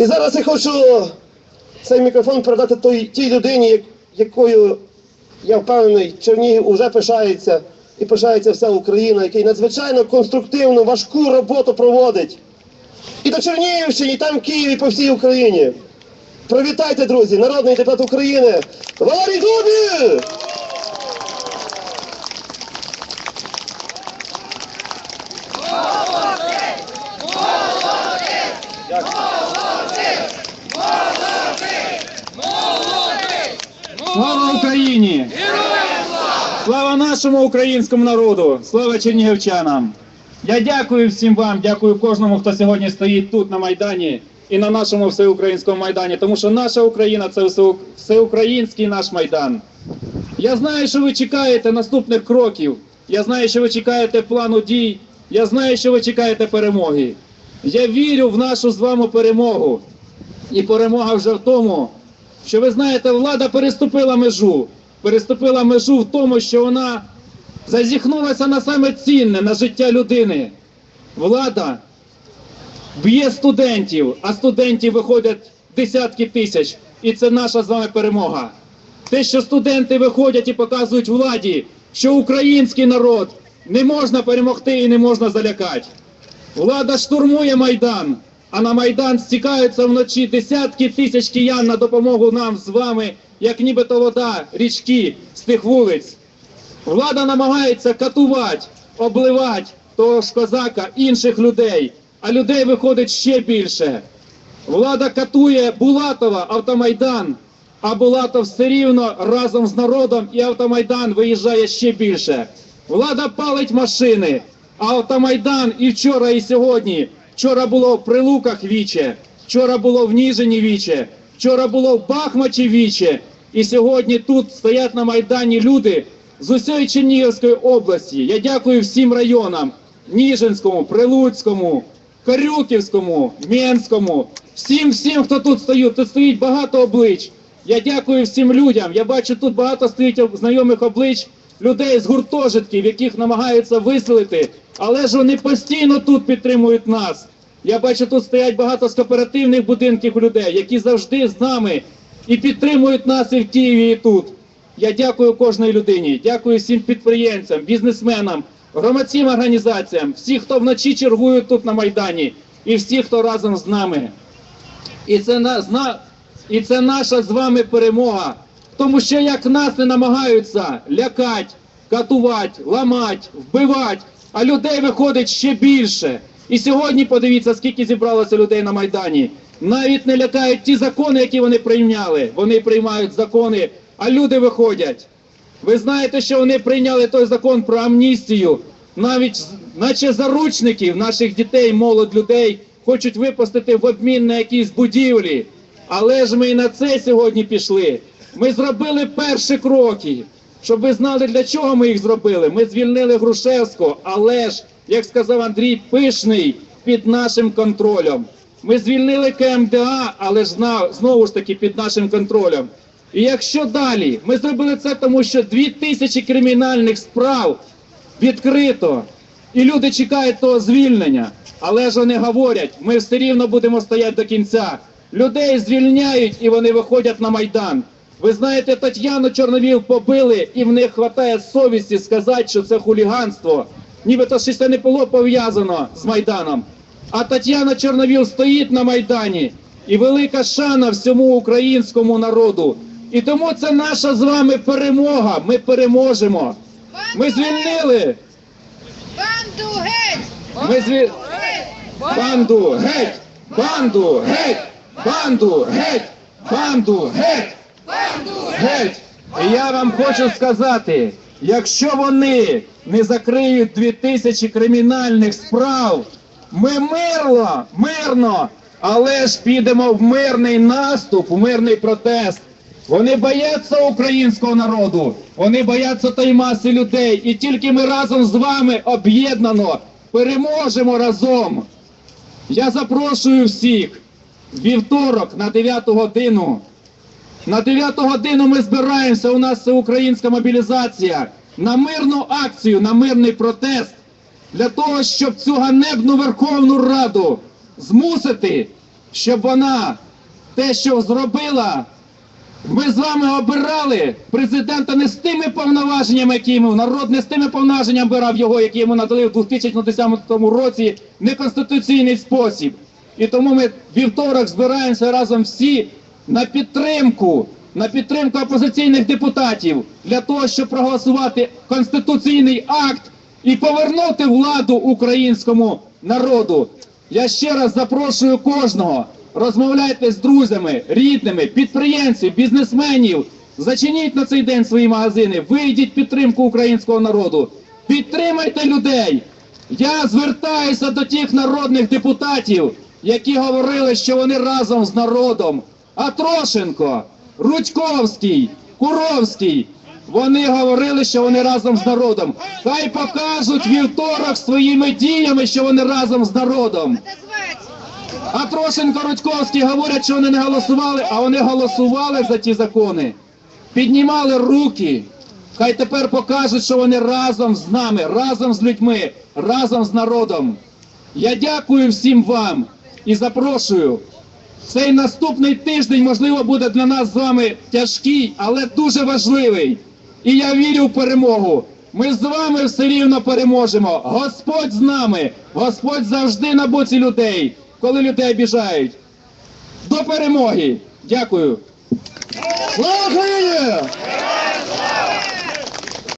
І зараз я хочу цей мікрофон передати той, тій людині, якою я впевнений, Чернігів уже пишається і пишається вся Україна, який надзвичайно конструктивну, важку роботу проводить. І до Чернігівщини, і там в Києві, по всій Україні. Привітайте, друзі, народний депутат України Валерій Дубіль! Слава Україні! Слава нашому українському народу! Слава чернігівчанам! Я дякую всім вам, дякую кожному, хто сьогодні стоїть тут на Майдані і на нашому всеукраїнському майдані, тому що наша Україна це всеукраїнський наш майдан. Я знаю, що ви чекаєте наступних кроків. Я знаю, що ви чекаєте плану дій. Я знаю, що ви чекаєте перемоги. Я вірю в нашу з вами перемогу. І перемога вже в тому, що ви знаєте, влада переступила межу. Переступила межу в тому, що вона зазіхнулася на саме цінне, на життя людини. Влада б'є студентів, а студентів виходять десятки тисяч. І це наша з вами перемога. Те, що студенти виходять і показують владі, що український народ не можна перемогти і не можна залякати. Влада штурмує Майдан, а на Майдан стікаються вночі десятки тисяч киян на допомогу нам з вами, як нібито вода, річки з тих вулиць. Влада намагається катувати, обливати того ж козака інших людей, а людей виходить ще більше. Влада катує Булатова, автомайдан, а Булатов все рівно разом з народом і автомайдан виїжджає ще більше. Влада палить машини, а автомайдан і вчора, і сьогодні. Вчора було в Прилуках віче, вчора було в Ніжині віче, вчора було в Бахмачі віче. І сьогодні тут стоять на Майдані люди з усієї Чернігівської області. Я дякую всім районам: Ніжинському, Прилуцькому, Карюківському, Менському, всім, всім, хто тут стоїть. Тут стоїть багато облич. Я дякую всім людям. Я бачу, тут багато стоїть знайомих облич людей з гуртожитків, яких намагаються виселити, але ж вони постійно тут підтримують нас. Я бачу, тут стоять багато з кооперативних будинків людей, які завжди з нами і підтримують нас і в Києві, і тут. Я дякую кожній людині, дякую всім підприємцям, бізнесменам, громадським організаціям, всі, хто вночі чергують тут на Майдані, і всі, хто разом з нами. І це, на, і це наша з вами перемога. Тому що як нас не намагаються лякати, катувати, ламати, вбивати, а людей виходить ще більше. І сьогодні подивіться, скільки зібралося людей на Майдані. Навіть не лякають ті закони, які вони прийняли. Вони приймають закони, а люди виходять. Ви знаєте, що вони прийняли той закон про амністію, навіть наче заручників наших дітей, молодь людей хочуть випустити в обмін на якісь будівлі. Але ж ми і на це сьогодні пішли. Ми зробили перші кроки. Щоб ви знали, для чого ми їх зробили. Ми звільнили Грушевського, але ж, як сказав Андрій Пишний, під нашим контролем. Ми звільнили КМДА, але ж знову ж таки під нашим контролем. І якщо далі, ми зробили це тому, що дві тисячі кримінальних справ відкрито, і люди чекають того звільнення. Але ж вони говорять, ми все рівно будемо стояти до кінця. Людей звільняють і вони виходять на майдан. Ви знаєте, Тетяну Чорновіл побили, і в них вистачає совісті сказати, що це хуліганство. Нібито щось це не було пов'язано з Майданом. А Тетяна Чорновіл стоїть на Майдані, і велика шана всьому українському народу. І тому це наша з вами перемога. Ми переможемо. Ми звільнили. Банду геть! Ми зві... Геть! Банду геть! Банду геть! Банду геть! Банду геть! Банду Геть! І я вам хочу сказати, якщо вони не закриють дві тисячі кримінальних справ, ми мирно, мирно, але ж підемо в мирний наступ, в мирний протест. Вони бояться українського народу, вони бояться тої маси людей, і тільки ми разом з вами об'єднано переможемо разом. Я запрошую всіх вівторок на 9 годину. На 9 годину ми збираємося. У нас це українська мобілізація на мирну акцію, на мирний протест для того, щоб цю ганебну Верховну Раду змусити щоб вона те, що зробила, ми з вами обирали президента не з тими повноваженнями, які йому народ не з тими повноваженнями обирав його, які йому надали в 2010 році неконституційний спосіб. І тому ми вівторок збираємося разом всі на підтримку, на підтримку опозиційних депутатів для того, щоб проголосувати конституційний акт і повернути владу українському народу. Я ще раз запрошую кожного. Розмовляйте з друзями, рідними, підприємців, бізнесменів. Зачиніть на цей день свої магазини, вийдіть підтримку українського народу. Підтримайте людей. Я звертаюся до тих народних депутатів, які говорили, що вони разом з народом. А Трошенко, Рудьковський, Куровський. Вони говорили, що вони разом з народом. Хай покажуть вівторок своїми діями, що вони разом з народом. Отозвать. А Трошенко Рудьковський говорять, що вони не голосували, а вони голосували за ті закони. Піднімали руки. Хай тепер покажуть, що вони разом з нами, разом з людьми, разом з народом. Я дякую всім вам і запрошую. Цей наступний тиждень, можливо, буде для нас з вами тяжкий, але дуже важливий. І я вірю в перемогу. Ми з вами все рівно переможемо. Господь з нами. Господь завжди на боці людей, коли людей обіжають. До перемоги! Дякую! Слава Україні!